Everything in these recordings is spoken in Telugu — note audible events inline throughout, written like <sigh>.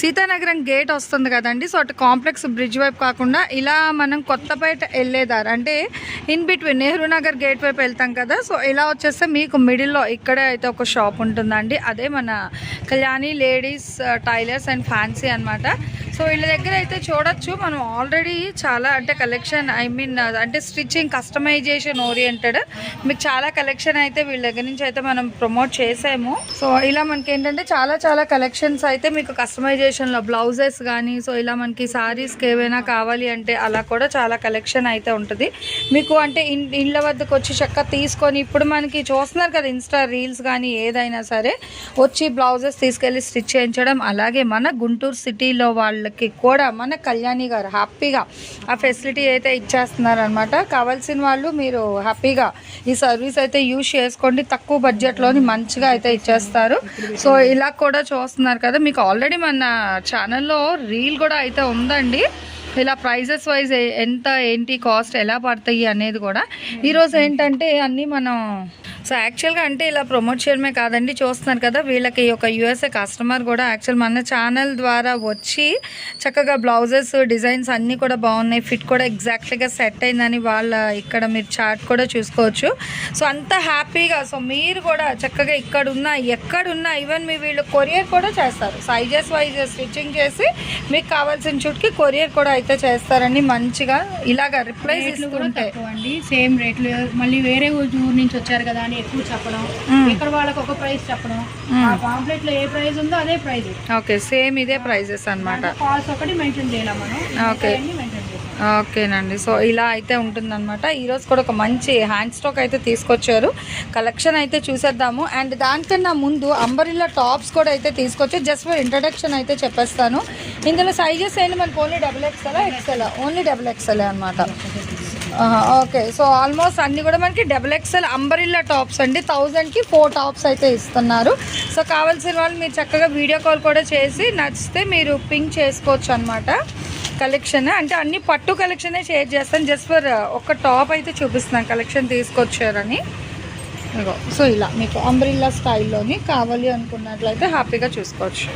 సీతానగరం గేట్ వస్తుంది కదండి. సో అటు కాంప్లెక్స్ బ్రిడ్జ్ వైపు కాకుండా ఇలా మనం కొత్తపేట వెళ్ళేదారు. అంటే in between Nehru Nagar gate వైపు వెళ్తాం కదా. సో ఇలా వచ్చేస్తే మీకు మిడిల్లో ఇక్కడే అయితే ఒక షాప్ ఉంటుందండి. అదే మన Kalyani ladies uh, tailors and fancy అన్నమాట. సో వీళ్ళ దగ్గర అయితే చూడొచ్చు. మనం ఆల్రెడీ చాలా అంటే కలెక్షన్ ఐ మీన్ అంటే స్టిచ్చింగ్ కస్టమైజేషన్ ఓరియంటెడ్ మీకు చాలా కలెక్షన్ అయితే వీళ్ళ దగ్గర నుంచి అయితే మనం ప్రమోట్ చేసాము. సో ఇలా మనకి ఏంటంటే చాలా చాలా కలెక్షన్స్ అయితే మీకు కస్టమైజేషన్లో బ్లౌజెస్ కానీ సో ఇలా మనకి శారీస్కి ఏవైనా కావాలి అంటే అలా కూడా చాలా కలెక్షన్ అయితే ఉంటుంది. మీకు అంటే ఇండ్ల వద్దకు వచ్చి చక్క తీసుకొని ఇప్పుడు మనకి చూస్తున్నారు కదా ఇన్స్టా రీల్స్ కానీ ఏదైనా సరే వచ్చి బ్లౌజెస్ తీసుకెళ్ళి స్టిచ్ చేయించడం అలాగే మన గుంటూరు సిటీలో వాళ్ళకి కూడా మన కళ్యాణి గారు హ్యాపీగా ఆ ఫెసిలిటీ అయితే ఇచ్చేస్తున్నారు అనమాట కావాల్సిన వాళ్ళు మీరు హ్యాపీగా ఈ సర్వీస్ అయితే యూజ్ చేసుకోండి. తక్కువ బడ్జెట్లోని మంచిగా అయితే ఇచ్చేస్తారు. సో ఇలా కూడా చూస్తున్నారు కదా మీకు ఆల్రెడీ మన ఛానల్లో రీల్ కూడా అయితే ఉందండి. ఇలా ప్రైజెస్ వైజ్ ఎంత ఏంటి కాస్ట్ ఎలా పడతాయి అనేది కూడా. ఈరోజు ఏంటంటే అన్నీ మనం సో యాక్చువల్గా అంటే ఇలా ప్రమోట్ చేయడమే కాదండి చూస్తున్నారు కదా వీళ్ళకి ఒక యూఎస్ఏ కస్టమర్ కూడా యాక్చువల్ మన ఛానల్ ద్వారా వచ్చి చక్కగా బ్లౌజెస్ డిజైన్స్ అన్నీ కూడా బాగున్నాయి ఫిట్ కూడా ఎగ్జాక్ట్గా సెట్ అయిందని వాళ్ళ ఇక్కడ మీరు చార్ట్ కూడా చూసుకోవచ్చు. సో అంత హ్యాపీగా సో మీరు కూడా చక్కగా ఇక్కడున్న ఎక్కడున్నా ఈవెన్ మీ వీళ్ళు కొరియర్ కూడా చేస్తారు. సైజెస్ వైజ్ స్టిచ్చింగ్ చేసి మీకు కావాల్సిన చుట్టుకి కొరియర్ కూడా అయితే చేస్తారండి మంచిగా ఇలాగ రిప్లైస్ రేట్లు కూడా తక్కువ అండి సేమ్ రేట్లు. మళ్ళీ వేరే ఊరు ఊరు నుంచి వచ్చారు కదా అని ఎక్కువ చెప్పడం. ఇక్కడ వాళ్ళకి ఒక ప్రైస్ చెప్పడం. ఆ పాంప్లెట్లో ఏ ప్రైస్ ఉందో అదే ప్రైస్ ఓకే సేమ్ ఇదే ప్రైజెస్ అన్నమాట. కాల్స్ ఒకటి మెన్షన్ చేయాలి మనం? ఓకే. ఓకేనండి. సో ఇలా అయితే ఉంటుందన్నమాట. ఈరోజు కూడా ఒక మంచి హ్యాండ్ స్టాక్ అయితే తీసుకొచ్చారు. కలెక్షన్ అయితే చూసేద్దాము. అండ్ దానికన్నా ముందు అంబరిల్లా టాప్స్ కూడా అయితే తీసుకొచ్చి జస్ట్ ఫర్ ఇంట్రడక్షన్ అయితే చెప్పేస్తాను. ఇందులో సైజెస్ ఏంటి? మనకి only double XL XL only double XL అనమాట ఓకే. సో ఆల్మోస్ట్ అన్ని కూడా మనకి డబుల్ ఎక్స్ఎల్ అంబరిల్లా టాప్స్ అండి. థౌజండ్కి ఫోర్ టాప్స్ అయితే ఇస్తున్నారు. సో కావాల్సిన వాళ్ళు మీరు చక్కగా వీడియో కాల్ కూడా చేసి నచ్చితే మీరు పింక్ చేసుకోవచ్చు అనమాట కలెక్షన్ అంటే అన్ని పట్టు కలెక్షనే షేర్ చేస్తాను. జస్ట్ ఫర్ ఒక టాప్ అయితే చూపిస్తున్నాను. కలెక్షన్ తీసుకొచ్చారని. సో ఇలా మీకు అంబ్రిల్లా స్టైల్లోని కావాలి అనుకున్నట్లయితే హ్యాపీగా చూసుకోవచ్చు.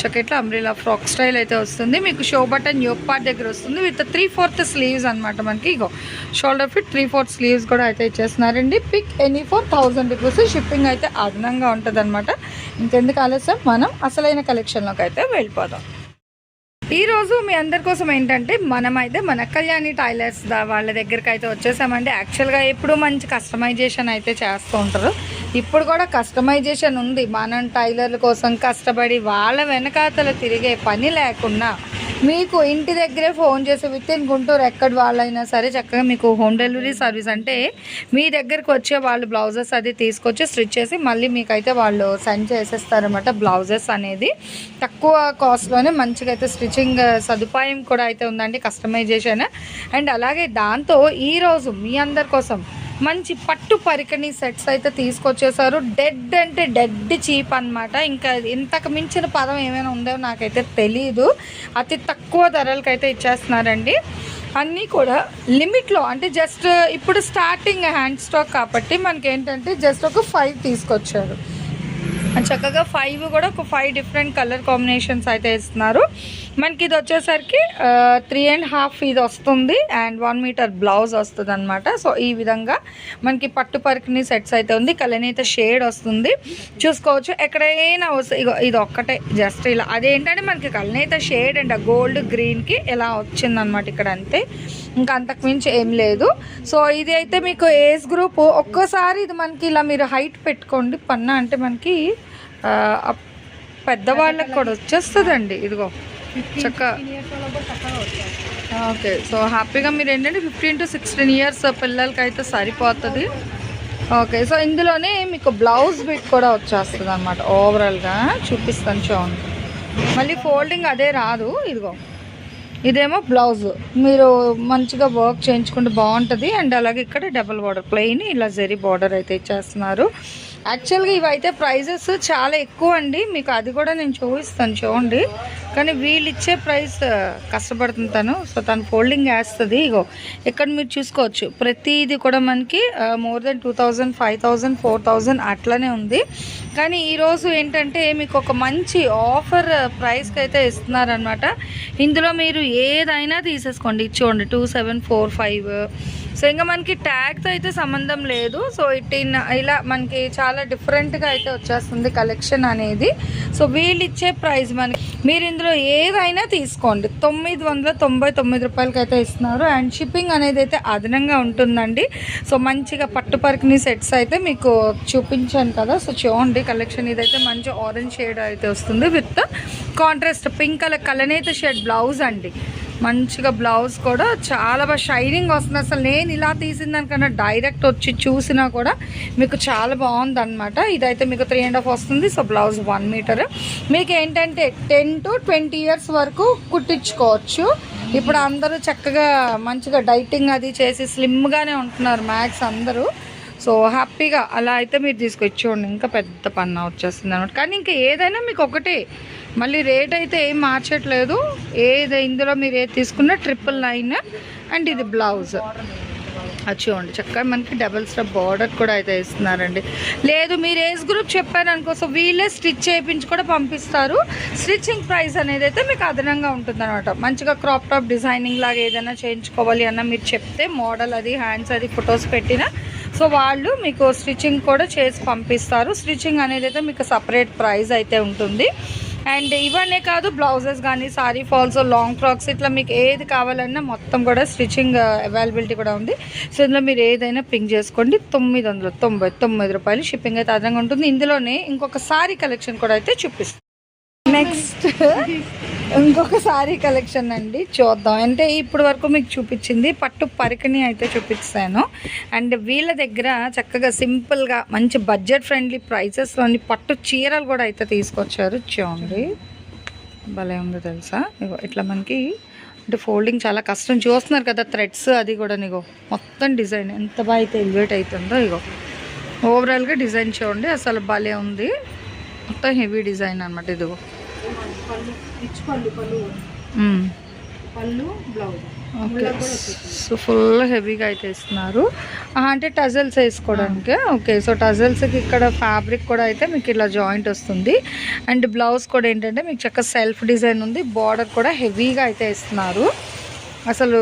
చకెట్లో అంబ్రిలా ఫ్రాక్ స్టైల్ అయితే వస్తుంది. మీకు షో బటన్ యోక్ పార్ట్ దగ్గర వస్తుంది. విత్ త్రీ ఫోర్త్ స్లీవ్స్ అనమాట మనకి. ఇగో shoulder fit three fourth sleeves కూడా అయితే ఇచ్చేస్తున్నారండి. Pick any four thousand rupees shipping అయితే అదనంగా ఉంటుంది అనమాట ఇంకెందుకు ఆలస్యం? మనం అసలైన కలెక్షన్లోకి అయితే వెళ్ళిపోదాం. ఈరోజు మీ అందరి కోసం ఏంటంటే మనమైతే మన కళ్యాణి టైలర్స్ దా- వాళ్ళ దగ్గరికి అయితే వచ్చేసామండి యాక్చువల్గా ఎప్పుడు మంచి కస్టమైజేషన్ అయితే చేస్తూ ఉంటారు. ఇప్పుడు కూడా కస్టమైజేషన్ ఉంది. మనం టైలర్ల కోసం కష్టపడి వాళ్ళ వెనకాతల తిరిగే పని లేకుండా మీకు ఇంటి దగ్గరే ఫోన్ చేసి విత్ ఇన్ గుంటూరు ఎక్కడ వాళ్ళైనా సరే చక్కగా మీకు హోమ్ డెలివరీ సర్వీస్ అంటే మీ దగ్గరకు వచ్చే వాళ్ళు బ్లౌజెస్ అది తీసుకొచ్చి స్టిచ్ చేసి మళ్ళీ మీకైతే వాళ్ళు సెండ్ చేసేస్తారనమాట బ్లౌజెస్ అనేది. తక్కువ కాస్ట్లోనే మంచిగా అయితే స్టిచ్చింగ్ సదుపాయం కూడా అయితే ఉందండి కస్టమైజేషన్. అండ్ అలాగే దాంతో ఈరోజు మీ అందరి కోసం మంచి పట్టు పరికణి సెట్స్ అయితే తీసుకొచ్చేసారు. డెడ్ అంటే డెడ్ చీప్ అన్నమాట. ఇంకా ఇంతకు మించిన పదం ఏమైనా ఉందో నాకైతే తెలియదు అతి తక్కువ ధరలకైతే ఇచ్చేస్తున్నారండి. అన్నీ కూడా లిమిట్లో అంటే జస్ట్ ఇప్పుడు స్టార్టింగ్ హ్యాండ్ స్టాక్ కాబట్టి మనకి ఏంటంటే జస్ట్ ఒక ఫైవ్ తీసుకొచ్చారు. చక్కగా ఫైవ్ కూడా ఒక ఫైవ్ డిఫరెంట్ కలర్ కాంబినేషన్స్ అయితే ఇస్తున్నారు. మనకి ఇది వచ్చేసరికి త్రీ అండ్ హాఫ్ ఇది వస్తుంది అండ్ వన్ మీటర్ బ్లౌజ్ వస్తుంది అనమాట సో ఈ విధంగా మనకి పట్టు పరికిని సెట్స్ అయితే ఉంది. కలనైతే షేడ్ వస్తుంది. చూసుకోవచ్చు ఎక్కడైనా ఇది ఒక్కటే జస్ట్ ఇలా. అదేంటంటే మనకి కలనైతే షేడ్ అండ్ గోల్డ్ గ్రీన్కి ఇలా వచ్చిందనమాట ఇక్కడ అంతే. ఇంకా అంతకుమించి ఏం లేదు. సో ఇది అయితే మీకు ఏజ్ గ్రూప్ ఒక్కసారి ఇది మనకి ఇలా మీరు హైట్ పెట్టుకోండి. పన్నా అంటే మనకి పెద్దవాళ్ళకి కూడా వచ్చేస్తుందండి. ఇదిగో. చక్కగా. ఓకే. సో హ్యాపీగా మీరు ఏంటంటే ఫిఫ్టీన్ టు సిక్స్టీన్ ఇయర్స్ పిల్లలకి అయితే సరిపోతుంది. ఓకే. సో ఇందులోనే మీకు బ్లౌజ్ బిట్ కూడా వచ్చేస్తుంది అనమాట ఓవరాల్గా చూపిస్తాను చూడండి. మళ్ళీ ఫోల్డింగ్ అదే రాదు. ఇదిగో. ఇదేమో బ్లౌజ్. మీరు మంచిగా వర్క్ చేయించుకుంటే బాగుంటుంది. అండ్ అలాగే ఇక్కడ డబుల్ బార్డర్ ప్లెయిన్ ఇలా జరీ బార్డర్ అయితే ఇచ్చేస్తున్నారు. యాక్చువల్గా ఇవైతే ప్రైజెస్ చాలా ఎక్కువ అండి. మీకు అది కూడా నేను చూపిస్తాను చూడండి. కానీ వీళ్ళు ఇచ్చే ప్రైస్ కష్టపడుతుంది తను. సో తను ఫోల్డింగ్ వేస్తుంది. ఇగో ఇక్కడ మీరు చూసుకోవచ్చు. ప్రతిది కూడా మనకి more than two thousand five thousand four thousand అట్లనే ఉంది. కానీ ఈరోజు ఏంటంటే మీకు ఒక మంచి ఆఫర్ ప్రైస్కి అయితే ఇస్తున్నారనమాట ఇందులో మీరు ఏదైనా తీసేసుకోండి. ఇచ్చుకోండి two seven four five so ఇంకా మనకి ట్యాగ్తో అయితే సంబంధం లేదు. సో ఇట్ ఇన్ ఇలా మనకి చాలా డిఫరెంట్గా అయితే వచ్చేస్తుంది కలెక్షన్ అనేది. సో వీళ్ళు ఇచ్చే ప్రైస్ మనకి మీరు ఇందులో ఏదైనా తీసుకోండి. తొమ్మిది వందల తొంభై తొమ్మిది రూపాయలకి అయితే ఇస్తున్నారు. అండ్ షిప్పింగ్ అనేది అయితే అదనంగా ఉంటుందండి. సో మంచిగా పట్టుపరికిని సెట్స్ అయితే మీకు చూపించాను కదా. సో చూడండి కలెక్షన్ ఇదైతే మంచి ఆరెంజ్ షేడ్ అయితే వస్తుంది. విత్ కాంట్రాస్ట్ పింక్ కలర్ కలనేత షేడ్ బ్లౌజ్ అండి. మంచిగా బ్లౌజ్ కూడా చాలా బాగా షైనింగ్ వస్తుంది. అసలు నేను ఇలా తీసిన దానికన్నా డైరెక్ట్ వచ్చి చూసినా కూడా మీకు చాలా బాగుంది అనమాట ఇదైతే మీకు త్రీ అండ్ హాఫ్ వస్తుంది. సో బ్లౌజ్ వన్ మీటర్ మీకు ఏంటంటే టెన్ టు ట్వంటీ ఇయర్స్ వరకు కుట్టించుకోవచ్చు. ఇప్పుడు అందరూ చక్కగా మంచిగా డైటింగ్ అది చేసి స్లిమ్గానే ఉంటున్నారు మ్యాక్స్ అందరూ. సో హ్యాపీగా అలా అయితే మీరు తీసుకొచ్చేయండి ఇంకా పెద్ద పన్న వచ్చేస్తుంది అనమాట కానీ ఇంకా ఏదైనా మీకు ఒకటే మళ్ళీ రేట్ అయితే ఏం మార్చట్లేదు. ఏది ఇందులో మీరు ఏది తీసుకున్నా ట్రిపుల్ నైన్ అండ్ ఇది బ్లౌజ్ అది చూడండి చక్కగా మనకి డబుల్ స్టెప్ బార్డర్ కూడా అయితే ఇస్తున్నారండి లేదు మీరు ఏజ్ గ్రూప్ చెప్పారనుకో సో వీళ్ళే స్టిచ్ చేయించి కూడా పంపిస్తారు. స్టిచ్చింగ్ ప్రైస్ అనేది అయితే మీకు అదనంగా ఉంటుందన్నమాట. మంచిగా క్రాప్ టాప్ డిజైనింగ్ లాగా ఏదైనా చేయించుకోవాలి అన్న మీరు చెప్తే మోడల్ అది హ్యాండ్స్ అది ఫొటోస్ పెట్టిన సో వాళ్ళు మీకు స్టిచ్చింగ్ కూడా చేసి పంపిస్తారు. స్టిచ్చింగ్ అనేది అయితే మీకు సపరేట్ ప్రైస్ అయితే ఉంటుంది. అండ్ ఇవన్నీ కాదు బ్లౌజెస్ కానీ సారీ ఫాల్స్ లాంగ్ ఫ్రాక్స్ ఇట్లా మీకు ఏది కావాలన్నా మొత్తం కూడా స్టిచ్చింగ్ అవైలబిలిటీ కూడా ఉంది. సో ఇందులో మీరు ఏదైనా పింక్ చేసుకోండి. తొమ్మిది వందల తొంభై తొమ్మిది రూపాయలు షిప్పింగ్ అయితే అదనంగా ఉంటుంది. ఇందులోనే ఇంకొక సారీ కలెక్షన్ కూడా అయితే చూపిస్తాం నెక్స్ట్ <laughs> ఇంకొక సారీ కలెక్షన్ అండి చూద్దాం. అంటే ఇప్పటి వరకు మీకు చూపించింది పట్టు పరికని అయితే చూపిస్తాను అండ్ వీళ్ళ దగ్గర చక్కగా సింపుల్గా మంచి బడ్జెట్ ఫ్రెండ్లీ ప్రైసెస్లోని పట్టు చీరలు కూడా అయితే తీసుకొచ్చారు. చూడండి. భలే ఉంది తెలుసా? ఇగో ఇట్లా మనకి అంటే ఫోల్డింగ్ చాలా కష్టం. చూస్తున్నారు కదా థ్రెడ్స్ అది కూడా నీగో మొత్తం డిజైన్ ఎంత బాగా అయితే ఎలివేట్ అవుతుందో ఇగో. ఓవరాల్గా డిజైన్ చూడండి. అసలు భలే ఉంది. మొత్తం హెవీ డిజైన్ అనమాట ఇదిగో. రిచ్ పళ్ళు పళ్ళు. పళ్ళు బ్లౌజ్. ఓకే. సో ఫుల్ హెవీగా అయితే ఇస్తున్నారు. అంటే టజల్స్ వేసుకోవడానికి. ఓకే సో టజల్స్కి ఇక్కడ ఫ్యాబ్రిక్ కూడా అయితే మీకు ఇలా జాయింట్ వస్తుంది. అండ్ బ్లౌజ్ కూడా ఏంటంటే మీకు చక్కగా సెల్ఫ్ డిజైన్ ఉంది. బార్డర్ కూడా హెవీగా అయితే ఇస్తున్నారు. అసలు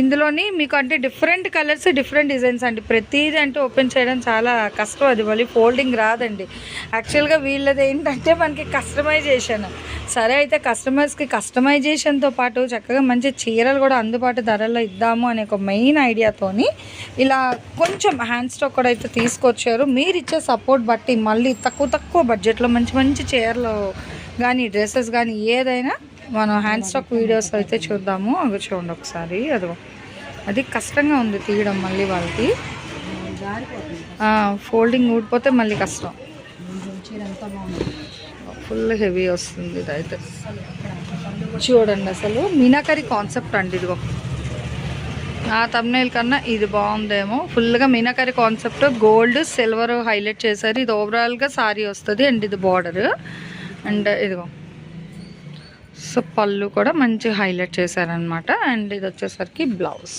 ఇందులోని మీకు అంటే డిఫరెంట్ కలర్స్ డిఫరెంట్ డిజైన్స్ అండి. ప్రతిదీ అంటే ఓపెన్ చేయడం చాలా కష్టం అది. మళ్ళీ ఫోల్డింగ్ రాదండి. యాక్చువల్గా వీళ్ళది ఏంటంటే మనకి కస్టమైజేషన్ సరే అయితే కస్టమర్స్కి కస్టమైజేషన్తో పాటు చక్కగా మంచి చీరలు కూడా అందుబాటు ధరల్లో ఇద్దాము అనే ఒక మెయిన్ ఐడియాతోని ఇలా కొంచెం హ్యాండ్ స్టాక్ కూడా అయితే తీసుకొచ్చారు. మీరు ఇచ్చే సపోర్ట్ బట్టి మళ్ళీ తక్కువ తక్కువ బడ్జెట్లో మంచి మంచి చీరలు కానీ డ్రెస్సెస్ కానీ ఏదైనా మనం హ్యాండ్ స్టాక్ వీడియోస్ అయితే చూద్దాము. అవి చూడండి ఒకసారి. అదిగో అది కష్టంగా ఉంది తీయడం మళ్ళీ వాళ్ళకి. ఫోల్డింగ్ ఊడిపోతే మళ్ళీ కష్టం. ఫుల్ హెవీ వస్తుంది ఇదైతే చూడండి అసలు. మీనాకరి కాన్సెప్ట్ అండి ఇదిగో. ఆ తమ్నేల్ కన్నా ఇది బాగుందేమో. ఫుల్గా meenakari concept gold silver highlight చేశారు. ఇది ఓవరాల్గా సారీ వస్తుంది అండ్ ఇది బార్డర్ అండ్ ఇదిగో. సో పళ్ళు కూడా మంచి హైలైట్ చేశారనమాట అండ్ ఇది వచ్చేసరికి బ్లౌజ్.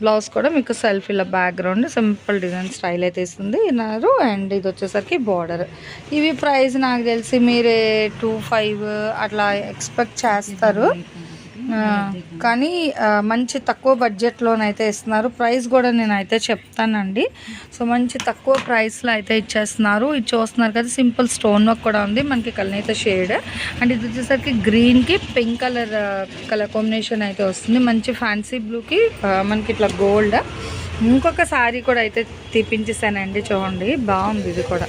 బ్లౌజ్ కూడా మీకు సెల్ఫ్ ఇలా బ్యాక్గ్రౌండ్ సింపుల్ డిజైన్ స్టైల్ అయితే ఇస్తుంది ఇన్నారు. అండ్ ఇది వచ్చేసరికి బార్డర్. ఇవి ప్రైస్ నాకు తెలిసి మీరే టూ ఫైవ్ అట్లా ఎక్స్పెక్ట్ చేస్తారు. కానీ మంచి తక్కువ బడ్జెట్లోనైతే ఇస్తున్నారు. ప్రైస్ కూడా నేను అయితే చెప్తానండి. సో మంచి తక్కువ ప్రైస్లో అయితే ఇచ్చేస్తున్నారు. ఇది చూస్తున్నారు కదా సింపుల్ స్టోన్ వర్క్ కూడా ఉంది. మనకి కలనైతే షేడ్. అండ్ ఇది వచ్చేసరికి గ్రీన్కి పింక్ కలర్ కలర్ కాంబినేషన్ అయితే వస్తుంది. మంచి ఫ్యాన్సీ బ్లూకి మనకి ఇట్లా గోల్డ్. ఇంకొక శారీ కూడా అయితే తీపించేసానండి చూడండి. బాగుంది ఇది కూడా.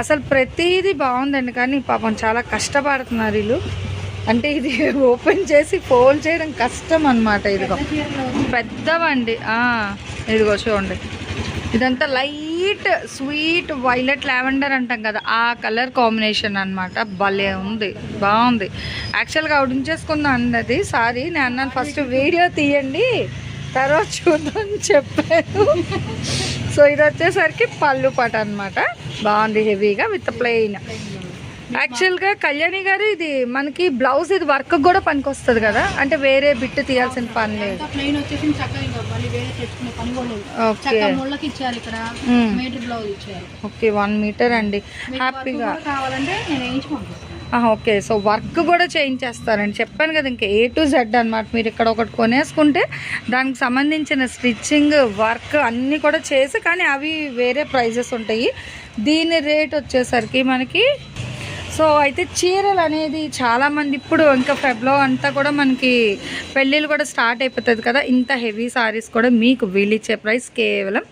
అసలు ప్రతిదీ బాగుందండి కానీ పాపం చాలా కష్టపడుతున్నారు వీళ్ళు. అంటే ఇది <laughs> ఓపెన్ చేసి ఫోల్డ్ చేయడం కష్టం అనమాట ఇదిగో. పెద్దవండి. ఇదిగో చూడండి. ఇదంతా లైట్ స్వీట్ వైలెట్ లావెండర్ అంటాం కదా ఆ కలర్ కాంబినేషన్ అన్నమాట. భలే ఉంది బాగుంది. యాక్చువల్గా ఉడించేసుకుందాం అన్నది. సారీ నేను అన్నాను ఫస్ట్ వీడియో తీయండి తర్వాత చూద్దాం చెప్పాను. సో ఇది వచ్చేసరికి పళ్ళు పాట అన్నమాట. బాగుంది హెవీగా విత్ ప్లెయిన్. యాక్చువల్గా కళ్యాణి గారు ఇది మనకి బ్లౌజ్ ఇది వర్క్ కూడా పనికొస్తుంది కదా? అంటే వేరే బిట్టు తీయాల్సిన పని లేదు. ప్లెయిన్ వచ్చేసి ఓకే వన్ మీటర్ అండి. హ్యాపీగా ఓకే సో వర్క్ కూడా చేయించేస్తారండి. చెప్పాను కదా ఇంకా ఏ టు జెడ్ అనమాట మీరు ఇక్కడ ఒకటి కొనేసుకుంటే దానికి సంబంధించిన స్టిచ్చింగ్ వర్క్ అన్నీ కూడా చేసి కానీ అవి వేరే ప్రైజెస్ ఉంటాయి. దీని రేట్ వచ్చేసరికి మనకి సో అయితే చీరలు అనేది చాలామంది ఇప్పుడు ఇంకా ఫెబ్లో అంతా కూడా మనకి పెళ్ళిళ్ళు కూడా స్టార్ట్ అయిపోతుంది కదా. ఇంత హెవీ సారీస్ కూడా మీకు వీలిచ్చే ప్రైస్ కేవలం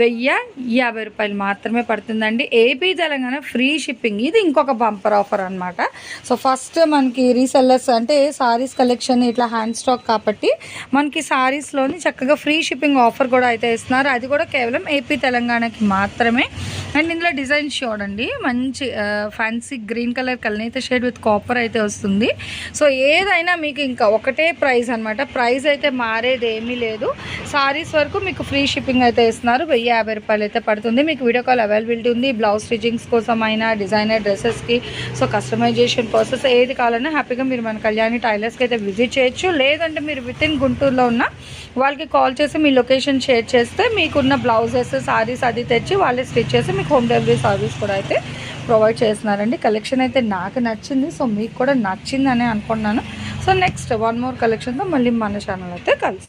వెయ్యి యాభై రూపాయలు మాత్రమే పడుతుందండి. AP Telangana free shipping. ఇది ఇంకొక బంపర్ ఆఫర్ అనమాట సో ఫస్ట్ మనకి రీసెల్లర్స్ అంటే సారీస్ కలెక్షన్ ఇట్లా హ్యాండ్ స్టాక్ కాబట్టి మనకి సారీస్లోని చక్కగా ఫ్రీ షిప్పింగ్ ఆఫర్ కూడా అయితే ఇస్తున్నారు. అది కూడా కేవలం ఏపీ తెలంగాణకి మాత్రమే. అండ్ ఇందులో డిజైన్స్ చూడండి మంచి ఫ్యాన్సీ గ్రీన్ కలర్ కలనైతే షేడ్ విత్ కాపర్ అయితే వస్తుంది. సో ఏదైనా మీకు ఇంకా ఒకటే ప్రైస్ అనమాట ప్రైస్ అయితే మారేది ఏమీ లేదు. సారీస్ వరకు మీకు ఫ్రీ షిప్పింగ్ అయితే ఇస్తున్నారు. వెయ్యి యాభై రూపాయలు అయితే పడుతుంది. మీకు వీడియో కాల్ అవైలబిలిటీ ఉంది. బ్లౌజ్ స్టిచ్చింగ్స్ కోసం అయినా డిజైనర్ డ్రెస్సెస్కి సో కస్టమైజేషన్ ప్రాసెస్ ఏది కావాలన్నా హ్యాపీగా మీరు మన కళ్యాణి టైలర్స్కి అయితే విజిట్ చేయొచ్చు. లేదంటే మీరు విత్ ఇన్ గుంటూరులో ఉన్న వాళ్ళకి కాల్ చేసి మీ లొకేషన్ షేర్ చేస్తే మీకున్న బ్లౌజెస్ సారీస్ అది తెచ్చి వాళ్ళే స్టిచ్ చేసి మీకు హోమ్ డెలివరీ సర్వీస్ కూడా అయితే ప్రొవైడ్ చేస్తున్నారండి. కలెక్షన్ అయితే నాకు నచ్చింది. సో మీకు కూడా నచ్చిందని అనుకున్నాను సో నెక్స్ట్ వన్ మోర్ కలెక్షన్తో మళ్ళీ మన ఛానల్ అయితే కలిసి